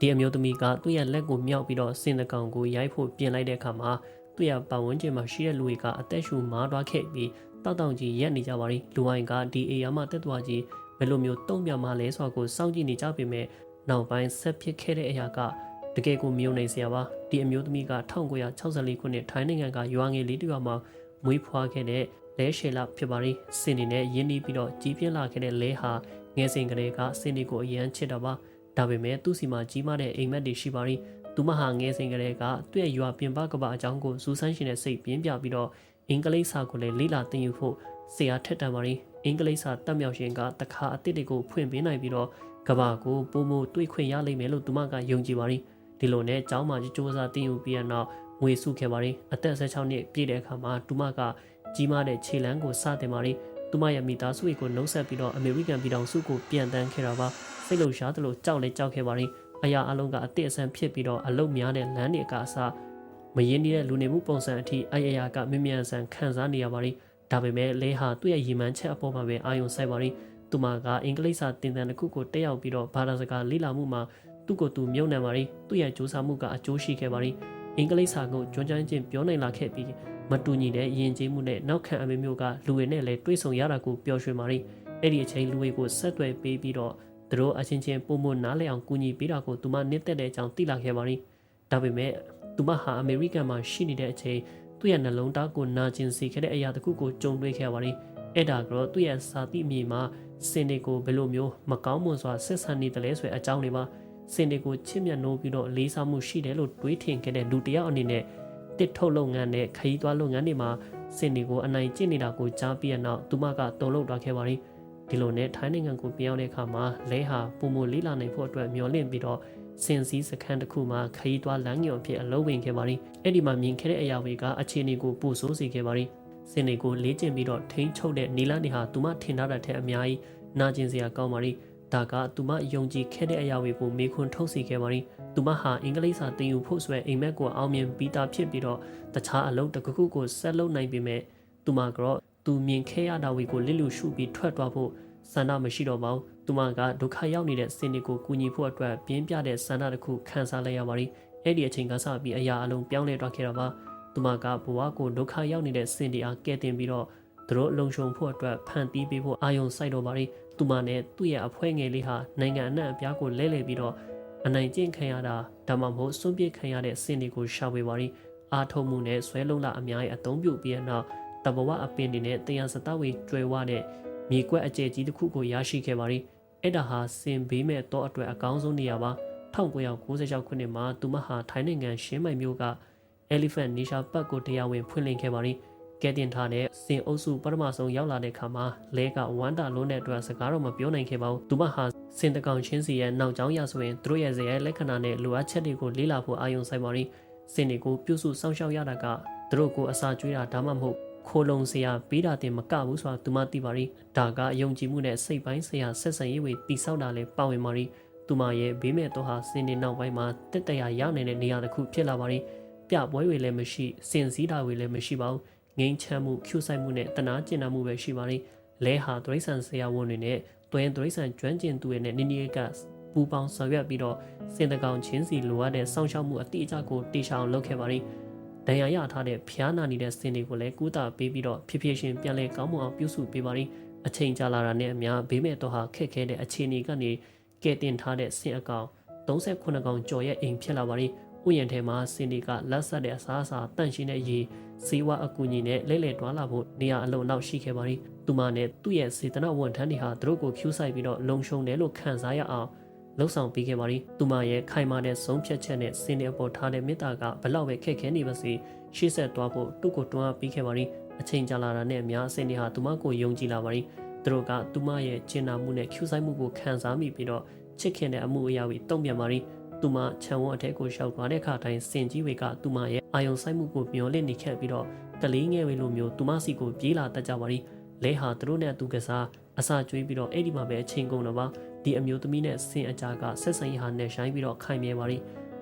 ဒီအမျိုးသမီးကသူ့ရဲ့လက်ကိုမြောက်ပြီးတော့စင်တကောင်ကိုရိုက်ဖို့ပြင်လိုက်တဲ့အခါမှာသူ့ရဲ့ပတ်ဝန်းကျင်မှာရှိတဲ့လူတွေကအသက်ရှူမားသွားခဲ့ပြီးတောက်တောက်ကြီးရက်နေကြပါလိလူဝိုင်းကဒီအေယာမတက်သွားကြီးဘယ်လိုမျိုးတုံ့ပြန်မှလဲဆိုတာကိုစောင့်ကြည့်နေကြပေမဲ့နောက်ပိုင်းဆက်ဖြစ်ခဲ့တဲ့အရာကတကယ်ကိုမြုံနေစရာပါဒီအမျိုးသမီးက1964ခုနှစ်ထိုင်းနိုင်ငံကရွာငယ်လေးတစ်ရွာမှာမွေးဖွားခဲ့တဲ့လဲရှေလာဖြစ်ပါလိစင်နေနဲ့ရင်းနှီးပြီးတော့ကြီးပြင်းလာခဲ့တဲ့လဲဟာငယ်စဉ်ကလေးကစင်နေကိုအရန်ချစ်တာပါ ဒါပေမဲ့သူ့စီမှာကြီးမားတဲ့အိမ်မက်တွေရှိပါလိသူမဟာငယ်စဉ်ကလေးကသူ့ရဲ့ရွာပြင်ပကဘာအကြောင်းကိုစူးစမ်းရှင်တဲ့စိတ်ပြင်းပြပြီးတော့အင်္ဂလိပ်စာကိုလည်းလေ့လာသင်ယူဖို့ဆရာထက်တန်ပါလိအင်္ဂလိပ်စာတက်မြောက်ရှင်ကတခါအစ်စ်တွေကိုဖွင့်ပေးနိုင်ပြီးတော့ကဘာကိုပုံမတွေ့ခွင့်ရလိမ့်မယ်လို့သူမကယုံကြည်ပါလိဒီလိုနဲ့ကျောင်းမှာစ조사သင်ယူပြီးတဲ့နောက်ငွေစုခဲ့ပါလိအသက်16နှစ်ပြည့်တဲ့အခါမှာသူမကကြီးမားတဲ့ခြေလမ်းကိုစတင်ပါလိ သူမရဲ့မိသားစုကိုနှုတ်ဆက်ပြီးတော့အမေရိကန်ပြည်ထောင်စုကိုပြန်တန်းခဲ့တာပါစိတ်လှုပ်ရှားသလိုကြောက်လဲကြောက်ခဲ့ပါလိအရာအလုံးကအသည့်အဆန်းဖြစ်ပြီးတော့အလုတ်များတဲ့လမ်းတွေအကအစမရင်းနေတဲ့လူနေမှုပုံစံအထိအယရာကမြ мян ဆန်ခံစားနေရပါလိဒါပေမဲ့လဲဟာသူ့ရဲ့ရည်မှန်းချက်အပေါ်မှာပဲအာရုံစိုက်ပါလိသူမကအင်္ဂလိပ်စာသင်တန်းတစ်ခုကိုတက်ရောက်ပြီးတော့ဘာသာစကားလေ့လာမှုမှာသူ့ကိုယ်သူမြုံနှံပါလိသူ့ရဲ့စူးစမ်းမှုကအကျိုးရှိခဲ့ပါလိအင်္ဂလိပ်စာကိုကျွမ်းကျင်ချင်းပြောနိုင်လာခဲ့ပြီး မတူညီတဲ့ယဉ်ကျေးမှုနဲ့နောက်ခံအမေမျိုးကလူတွေနဲ့လည်းတွေ့ဆုံရတာကိုပျော်ရွှင်ပါလိအဲ့ဒီအချိန်လူတွေကိုဆက်သွယ်ပေးပြီးတော့သူတို့အချင်းချင်းပုံမနားလည်အောင်ကူညီပေးတာကိုသူမနှစ်သက်တဲ့အကြောင်းသိလာခဲ့ပါလိဒါပေမဲ့သူမဟာအမေရိကန်မှာရှိနေတဲ့အချိန်သူ့ရဲ့နှလုံးသားကိုနာကျင်စေခဲ့တဲ့အရာတစ်ခုကိုကြုံတွေ့ခဲ့ပါလိအဲ့ဒါကတော့သူ့ရဲ့စာတိမြေမှာစင်တွေကိုဘယ်လိုမျိုးမကောင်းမွန်စွာဆက်ဆံနေတယ်လဲဆိုတဲ့အကြောင်းတွေပါစင်တွေကိုချစ်မြတ်နိုးပြီးတော့လေးစားမှုရှိတယ်လို့တွေးထင်ခဲ့တဲ့လူတစ်ယောက်အနေနဲ့ တစ်ထုတ်လုပ်ငန်းနဲ့ခရီးသွားလုပ်ငန်းတွေမှာစင်တွေကိုအနိုင်ကျင့်နေတာကိုကြားပြီးတဲ့နောက်သူမကတုံ့လောက်သွားခဲ့ပါလိဒီလိုနဲ့ထိုင်းနိုင်ငံကိုပြောင်းတဲ့အခါမှာလဲဟာပုံမလေးလာနိုင်ဖို့အတွက်မျှော်လင့်ပြီးတော့စင်စည်းစခန်းတစ်ခုမှာခရီးသွားလမ်းညွန်ဖြစ်အလုပ်ဝင်ခဲ့ပါလိအဲ့ဒီမှာမြင်ခဲ့တဲ့အရာတွေကအခြေအနေကိုပိုဆိုးစေခဲ့ပါလိစင်တွေကိုလေ့ကျင့်ပြီးတော့ထိန်းချုပ်တဲ့နီလန်းတွေဟာသူမထင်ထားတဲ့ထက်အများကြီးနာကျင်စရာကောင်းပါလိ ဒါကသူမယုံကြည်ခဲ့တဲ့အရာတွေကိုမေခွန်းထုတ်စေခဲ့ပါလိသူမဟာအင်္ဂလိပ်စာသင်ယူဖို့ဆိုတဲ့အိမ်မက်ကိုအောင်မြင်ပြီးသားဖြစ်ပြီးတော့တခြားအလုပ်တစ်ခုခုကိုဆက်လုပ်နိုင်ပေမဲ့သူမကတော့သူမြင်ခဲ့ရတာတွေကိုလစ်လူရှုပြီးထွက်သွားဖို့ဆန္ဒမရှိတော့ပါဘူးသူမကဒုက္ခရောက်နေတဲ့စင်တွေကိုကူညီဖို့အတွက်ပြင်းပြတဲ့ဆန္ဒတစ်ခုခံစားလိုက်ရပါလိအဲ့ဒီအချိန်ကစပြီးအရာအလုံးပြောင်းလဲသွားခဲ့တာပါသူမကဘဝကိုဒုက္ခရောက်နေတဲ့စင်တွေအားကဲတင်ပြီးတော့သူတို့အလုံးရှုံဖို့အတွက်ဖန်တီးပေးဖို့အာယုံစိုက်တော့ပါလိ သူမနဲ့သူ့ရဲ့အဖွဲငယ်လေးဟာနိုင်ငံအနှံ့အပြားကိုလဲလှယ်ပြီးတော့အနိုင်ကျင့်ခံရတာဒါမှမဟုတ်စွန့်ပစ်ခံရတဲ့စင်တွေကိုရှာဖွေပါလိအားထုတ်မှုနဲ့ဆွဲလုံးလာအများကြီးအသုံးပြုပြီးတဲ့နောက်တဘဝအပင်တွေနဲ့တရားစတဝေကျွဲဝတဲ့မြေကွက်အကျယ်ကြီးတစ်ခုကိုရရှိခဲ့ပါလိအဲ့ဒါဟာစင်ဘေးမဲ့တော့အတွက်အကောင်းဆုံးနေရာပါ1996ခုနှစ်မှာသူမဟာထိုင်းနိုင်ငံရှင်းမိုင်မြို့က Elephant Nisha Park ကိုတရားဝင်ဖွင့်လှစ်ခဲ့ပါလိ ကဲတင်ထားတဲ့စင်အုပ်စုပထမဆုံးရောက်လာတဲ့ခါမှာလဲကဝမ်းတာလုံးတဲ့အတွက်စကားတော့မပြောနိုင်ခဲ့ပါဘူးသူမဟာစင်တကောင်ချင်းစီရဲ့နောက်ကျောင်းရဆိုရင်သူတို့ရဲ့ဇယဲလက္ခဏာနဲ့လိုအပ်ချက်တွေကိုလေ့လာဖို့အာရုံစိုက်ပါလိစင်တွေကိုပြုစုစောင့်ရှောက်ရတာကသူတို့ကိုအစာကျွေးတာဒါမှမဟုတ်ခိုးလုံစရာပေးတာတင်မကဘူးဆိုတာသူမသိပါရီဒါကယုံကြည်မှုနဲ့စိတ်ပိုင်းဆိုင်ရာဆက်ဆံရေးတွေတိဆောက်တာလည်းပါဝင်ပါရီသူမရဲ့ဘေးမဲ့တော့ဟာစင်နေနောက်ပိုင်းမှာတက်တရာရောက်နေတဲ့နေရာတစ်ခုဖြစ်လာပါရီပြပွဲတွေလည်းမရှိစင်စည်းတာတွေလည်းမရှိပါဘူး ငိမ့်ချမ်းမှုဖြူဆိုင်မှုနဲ့တနာကျင်နာမှုပဲရှိပါရီလဲဟာဒရိษံဆရာဝန်တွေနဲ့တွင်ဒရိษံကျွမ်းကျင်သူတွေနဲ့နင်းနီကပူပေါင်းဆောင်ရွက်ပြီးတော့စင်တကောင်ချင်းစီလိုအပ်တဲ့စောင့်ရှောက်မှုအတိအကျကိုတေချာအောင်လုပ်ခဲ့ပါရီဒဏ်ရာရထားတဲ့ဖျားနာနေတဲ့စင်တွေကိုလည်းကုသပေးပြီးတော့ဖြစ်ဖြစ်ရှင်ပြန်လဲကောင်းမွန်အောင်ပြုစုပေးပါလိအချိန်ကြာလာတာနဲ့အများဘေးမဲ့တော့ဟာခက်ခဲတဲ့အခြေအနေကနေကဲတင်ထားတဲ့စင်အကောင်38ကောင်ကျော်ရဲ့အိမ်ဖြစ်လာပါလိဥယျာဉ်ထဲမှာစင်တွေကလက်ဆက်တဲ့အစားအစာတန့်ရှင်းတဲ့ရေ စေဝါအကူအညီနဲ့လဲလှယ်တွားလာဖို့နေရာအလုံးနောက်ရှိခဲ့ပါလိသူမနဲ့သူ့ရဲ့စေတနာဝန်ထမ်းတွေဟာသူတို့ကိုဖြူးဆိုင်ပြီးတော့လုံရှုံတယ်လို့ခံစားရအောင်လှုပ်ဆောင်ပေးခဲ့ပါရီသူမရဲ့ခိုင်မာတဲ့ဆုံးဖြတ်ချက်နဲ့စင်တဲ့အပေါ်ထားတဲ့မေတ္တာကဘလောက်ပဲခက်ခဲနေပါစေရှေ့ဆက်သွားဖို့သူ့ကိုတွန်းအားပေးခဲ့ပါရီအချိန်ကြာလာတာနဲ့အများအစင်တွေဟာသူမကိုယုံကြည်လာပါရီသူတို့ကသူမရဲ့ကျင်နာမှုနဲ့ကျူဆိုင်မှုကိုခံစားမိပြီးတော့ချစ်ခင်တဲ့အမှုအရာတွေတုံ့ပြန်ပါရီ သူမခြံဝန်းအထက်ကိုရှောက်သွားတဲ့အခါတိုင်းစင်ကြီးတွေကသူမရဲ့အာယုံဆိုင်မှုကိုမျောလင့်နေခဲ့ပြီးတော့ကလေးငယ်ဝေလိုမျိုးသူမစီကိုပြေးလာတတ်ကြပါရီလဲဟာသူတို့နဲ့သူကစားအစာကျွေးပြီးတော့အဲ့ဒီမှာပဲအချိန်ကုန်တော့ပါဒီအမျိုးသမီးနဲ့ဆင်အကြကဆက်ဆံရေးဟာနဲ့ဆိုင်ပြီးတော့ခိုင်မြဲပါလိ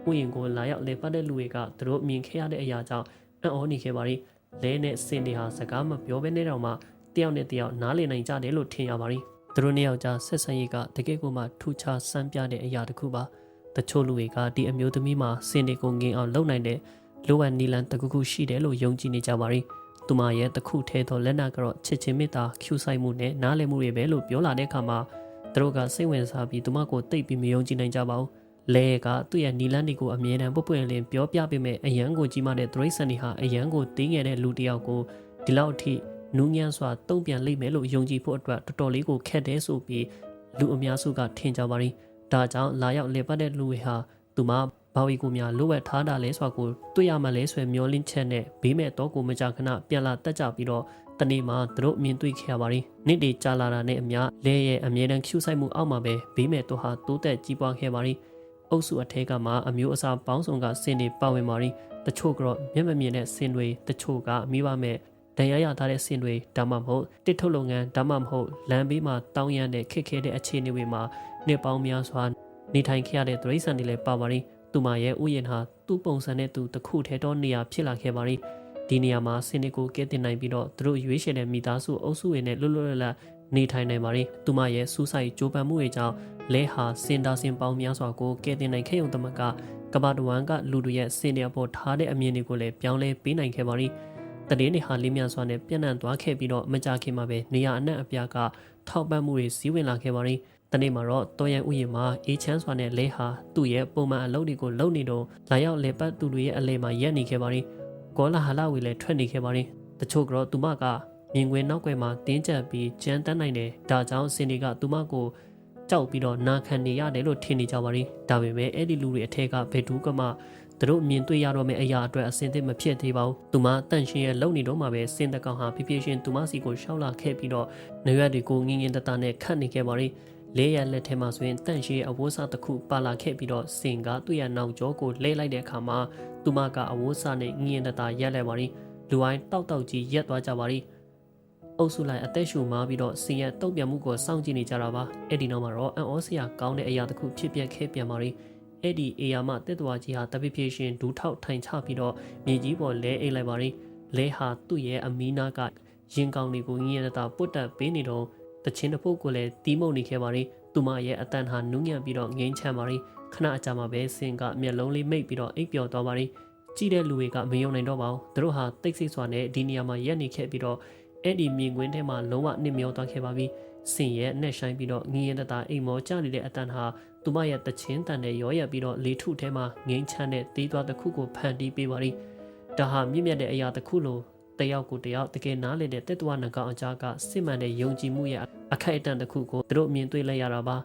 ဥယျင်ကိုလာရောက်လေပတ်တဲ့လူတွေကသူတို့မြင်ခဲ့ရတဲ့အရာကြောင့်အံ့ဩနေခဲ့ပါလိလဲနဲ့ဆင်တွေဟာစကားမပြောဘဲနဲ့တော့မှတယောက်နဲ့တယောက်နားလည်နိုင်ကြတယ်လို့ထင်ရပါလိသူတို့နှစ်ယောက်ကြားဆက်ဆံရေးကတကယ့်ကိုမှထူးခြားစမ်းပြတဲ့အရာတစ်ခုပါ တချို့လူတွေကဒီအမျိုးသမီးမှာစင်တွေကိုငင်အောင်လုပ်နိုင်တဲ့လိုအပ်နီလန်တစ်ခုခုရှိတယ်လို့ယုံကြည်နေကြပါရီသူမရဲ့တစ်ခုထဲသောလက်နက်ကတော့ချစ်ချင်းမေတ္တာဖြူဆိုင်မှုနဲ့နားလည်မှုတွေပဲလို့ပြောလာတဲ့အခါမှာသူတို့ကစိတ်ဝင်စားပြီးသူမကိုတိတ်ပြီးမယုံကြည်နိုင်ကြပါဘူးလဲကသူ့ရဲ့နီလန်တွေကိုအမြဲတမ်းပုတ်ပွင့်လင်းပြောပြပေးမဲ့အရန်ကိုကြီးမားတဲ့သရိတ်ဆန်တွေဟာအရန်ကိုတင်းငယ်တဲ့လူတစ်ယောက်ကိုဒီလောက်အထိနူးညံ့စွာတုံ့ပြန်လိမ့်မယ်လို့ယုံကြည်ဖို့အတွက်တော်တော်လေးကိုခက်တယ်ဆိုပြီးလူအများစုကထင်ကြပါရီ ဒါကြောင့်လာရောက်လေပတ်တဲ့လူတွေဟာသူမဘာဝီကိုများလိုဝက်ထားတာလဲဆိုတာကိုတွေ့ရမှလဲဆွဲမျောလင်းချက်နဲ့ဘေးမဲ့တော့ကိုမကြခဏပြန်လာတက်ကြပြီးတော့တနေ့မှသူတို့မြင်တွေ့ခဲ့ရပါရီနေ့တွေကြာလာတာနဲ့အမျှလဲရဲ့အမြဲတမ်းကျူဆိုင်မှုအောက်မှာပဲဘေးမဲ့တော့ဟာတိုးတက်ကြီးပွားခဲ့ပါရီအုပ်စုအထက်ကမှအမျိုးအစားပေါင်းစုံကစင်တွေပါဝင်ပါရီတချို့ကတော့မျက်မမြင်တဲ့စင်တွေတချို့ကမိဘမဲ့ တန်ရရထားတဲ့စင်တွေဒါမှမဟုတ်တစ်ထုတ်လုပ်ငန်းဒါမှမဟုတ်လမ်းဘေးမှာတောင်းရမ်းတဲ့ခက်ခဲတဲ့အခြေအနေတွေမှာနှစ်ပေါင်းများစွာနေထိုင်ခဲ့ရတဲ့သရိษံတွေလည်းပါပါရီသူမရဲ့ဥယျာဉ်ဟာသူ့ပုံစံနဲ့သူတစ်ခုထဲတော့နေရာဖြစ်လာခဲ့ပါရီဒီနေရာမှာစင်တွေကိုကဲတင်နိုင်ပြီးတော့သူတို့ရွေးချယ်တဲ့မိသားစုအုပ်စုတွေနဲ့လွတ်လွတ်လပ်လပ်နေထိုင်နိုင်ပါရီသူမရဲ့စူးစိုက်ကြိုးပမ်းမှုတွေကြောင့်လဲဟာစင်တာစင်ပေါင်းများစွာကိုကဲတင်နိုင်ခဲ့ုံတမကကဘာတဝမ်ကလူတွေရဲ့စင်တွေအပေါ်ထားတဲ့အမြင်တွေကိုလည်းပြောင်းလဲပေးနိုင်ခဲ့ပါရီ တည်င်းတွေဟာလေးမြန်စွာနဲ့ပြန့်နှံ့သွားခဲ့ပြီးတော့မကြခင်မှာပဲနေရာအနှံ့အပြားကထောက်ပံ့မှုတွေစီးဝင်လာခဲ့ပါရီတနေ့မှာတော့တော်ရန်ဥယျာဉ်မှာအေးချမ်းစွာနဲ့လဲဟာသူ့ရဲ့ပုံမှန်အလုပ်တွေကိုလုပ်နေတော့လာရောက်လေပတ်သူတွေရဲ့အလဲမှာရက်နေခဲ့ပါရီကောလာဟလာဝီလည်းထွက်နေခဲ့ပါရီတချို့ကတော့သူမကမြင်ကွင်းနောက်ွယ်မှာတင်းကျပ်ပြီးကြမ်းတမ်းနိုင်တယ်ဒါကြောင့်စင်တွေကသူမကိုကြောက်ပြီးတော့နာခံနေရတယ်လို့ထင်နေကြပါရီဒါပေမဲ့အဲ့ဒီလူတွေအထက်ကဘယ်သူကမှ သူတို့မြင်တွေ့ရတော့မယ့်အရာအတွက်အစင်သစ်မဖြစ်သေးပါဘူး။သူမတန့်ရှင်ရဲ့လုံနေတော့မှပဲစင်တကောင်ဟာဖြည်းဖြည်းချင်းသူမစီကိုရှောက်လာခဲ့ပြီးတော့နေရွက်တွေကိုငင်းငင်းတတနဲ့ခတ်နေခဲ့ပါရီ။လေးရလက်ထဲမှာဆိုရင်တန့်ရှိအဝိုးစားတစ်ခုပါလာခဲ့ပြီးတော့စင်ကသူ့ရဲ့နောက်ကျောကိုလဲလိုက်တဲ့အခါမှာသူမကအဝိုးစားနဲ့ငင်းတတာရက်လိုက်ပါရီလူအိုင်းတောက်တောက်ကြီးရက်သွားကြပါရီအုပ်စုလိုက်အသက်ရှူမားပြီးတော့စင်ရဲ့တုတ်ပြန်မှုကိုစောင့်ကြည့်နေကြတာပါအဲ့ဒီနောက်မှာတော့အန်အောစရာကောင်းတဲ့အရာတစ်ခုဖြစ်ပျက်ခဲ့ပြန်ပါရီ အဲ့ဒီအေယာမတက်တော်ကြီးဟာတပိပြေရှင်ဒူးထောက်ထိုင်ချပြီးတော့မြေကြီးပေါ်လဲအိတ်လိုက်ပါရီလဲဟာသူ့ရဲ့အမီနာကရင်ကောင်းတွေကိုငင်းရတာပုတ်တက်ပေးနေတော့တချင်းတစ်ပုတ်ကိုလည်းတီးမုံနေခဲ့ပါရီသူမရဲ့အတန်ဟာနူးညံ့ပြီးတော့ငိမ့်ချမ်းပါရီခဏအကြာမှာပဲစင်ကမျက်လုံးလေးမိတ်ပြီးတော့အိပ်ပျော်သွားပါရီကြည့်တဲ့လူတွေကမယုံနိုင်တော့ပါဘူးသူတို့ဟာတိတ်ဆိတ်စွာနဲ့ဒီနေရာမှာရက်နေခဲ့ပြီးတော့အဲ့ဒီမြင်ကွင်းထဲမှာလုံးဝနှိမ့်မျောသွားခဲ့ပါပြီ စင်ရဲ့နဲ့ဆိုင်ပြီးတော့ငင်းရတတာအိမ်မောကျနေတဲ့အတန်ဟာသူမရဲ့တချင်းတန်နဲ့ရောရက်ပြီးတော့လေထုထဲမှာငိမ့်ချမ်းတဲ့သေးသွားတစ်ခုကိုဖန်တီးပေးပါရီဒါဟာမြင့်မြတ်တဲ့အရာတစ်ခုလို့တယောက်ကိုတယောက်တကယ်နားလည်တဲ့တက်တွားနှကောင်အကြားကစစ်မှန်တဲ့ယုံကြည်မှုရဲ့အခိုက်အတန့်တစ်ခုကိုသူတို့မြင်တွေ့လိုက်ရတာပါ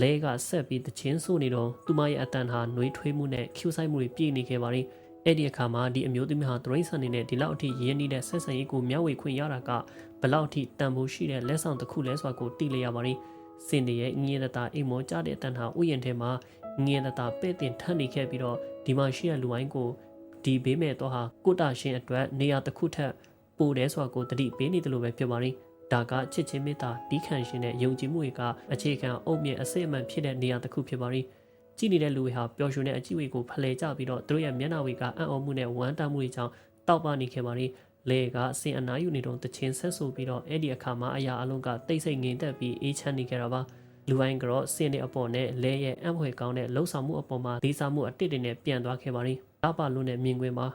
လဲကဆက်ပြီးတချင်းဆိုနေတော့သူမရဲ့အတန်ဟာနှွေးထွေးမှုနဲ့ဖြူဆိုင်မှုတွေပြည့်နေခဲ့ပါရီ အဲ့ဒီအခါမှာဒီအမျိုးသမီးဟာသရိတ်ဆန်နေနဲ့ဒီလောက်အထိရင်းနှီးတဲ့ဆက်ဆံရေးကိုမျှဝေခွင့်ရတာကဘလောက်အထိတန်ဖိုးရှိတဲ့လက်ဆောင်တစ်ခုလဲဆိုတာကိုသိလျက်ရပါရီစင်တွေရဲ့ငင်းရတာအိမ်မောကြတဲ့အတန်ဟာဥယျာဉ်ထဲမှာငင်းရတာပဲ့တင်ထပ်နေခဲ့ပြီးတော့ဒီမှာရှိတဲ့လူဝိုင်းကိုဒီဘေးမဲ့တော့ဟာကိုတာရှင်အတွက်နေရာတစ်ခုထက်ပိုတယ်ဆိုတာကိုတတိပေးနေတယ်လို့ပဲပြောပါရီဒါကချစ်ချင်းမေတ္တာတီးခံရှင်တဲ့ယုံကြည်မှုတွေကအခြေခံအုပ်မြင့်အစစ်အမှန်ဖြစ်တဲ့နေရာတစ်ခုဖြစ်ပါရီ ကြည်နေတဲ့လူတွေဟာပျော်ရွှင်တဲ့အကြည့်ဝေကိုဖလှယ်ကြပြီးတော့သူတို့ရဲ့မျက်နှာဝေကအံ့ဩမှုနဲ့ဝမ်းတောက်မှုတွေကြောင့်တောက်ပနေခဲ့ပါရီလေကအစင်အနာယူနေတော့တချင်းဆက်ဆိုပြီးတော့အဲ့ဒီအခါမှာအရာအလုံးကတိတ်ဆိတ်ငြိမ်သက်ပြီးအေးချမ်းနေကြတာပါလူအိုင်းကတော့စင်တဲ့အပေါ်နဲ့လဲရဲ့အံ့ဖွယ်ကောင်းတဲ့လှုပ်ဆောင်မှုအပေါ်မှာဒေးစာမှုအတစ်တွေနဲ့ပြန်သွားခဲ့ပါရီ။ဒါပါလို့နဲ့မြင်ကွင်းမှာ